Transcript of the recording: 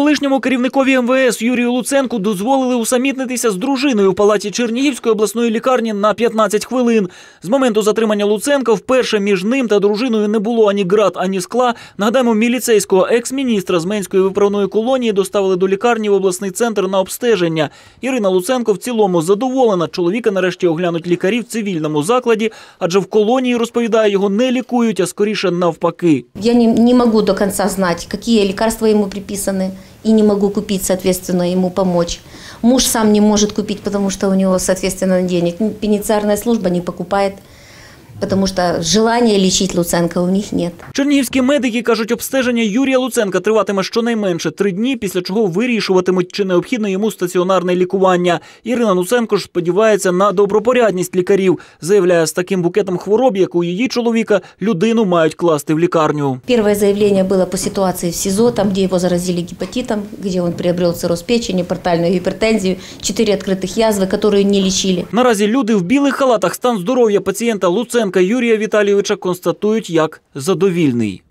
Колишньому керівникові МВС Юрію Луценку дозволили усамітнитися з дружиною в палаті Чернігівської обласної лікарні на 15 хвилин. З моменту затримання Луценка вперше між ним та дружиною не було ані град, ані скла. Нагадаємо, міліцейського екс-міністра з Менської виправної колонії доставили до лікарні в обласний центр на обстеження. Ірина Луценко в цілому задоволена. Чоловіка нарешті оглянуть лікарі в цивільному закладі, адже в колонії розповідає, його не лікують, а скоріше навпаки. Я не, не могу до конца знать, какие лекарства ему приписаны, и не могу купить, соответственно, ему помочь. Муж сам не может купить, потому что у него, соответственно, денег. Пенициарная служба не покупает, потому что желания лечить Луценко у них нет. Чернігівські медики кажуть, обстеження Юрія Луценка триватиме щонайменше три дні, після чого вирішуватимуть, чи необхідне йому стаціонарне лікування. Ірина Луценко ж сподівається на добропорядність лікарів. Заявляє, з таким букетом хвороб, як у її чоловіка, людину мають класти в лікарню. Первое заявление было по ситуации в СИЗО, там, где его заразили гепатитом, где он приобрел цирроз печени, портальную гипертензию, четыре открытых язвы, которые не лечили. Наразі люди в білих халатах стан здоров'я пацієнта Юрія Віталійовича констатують як задовільний.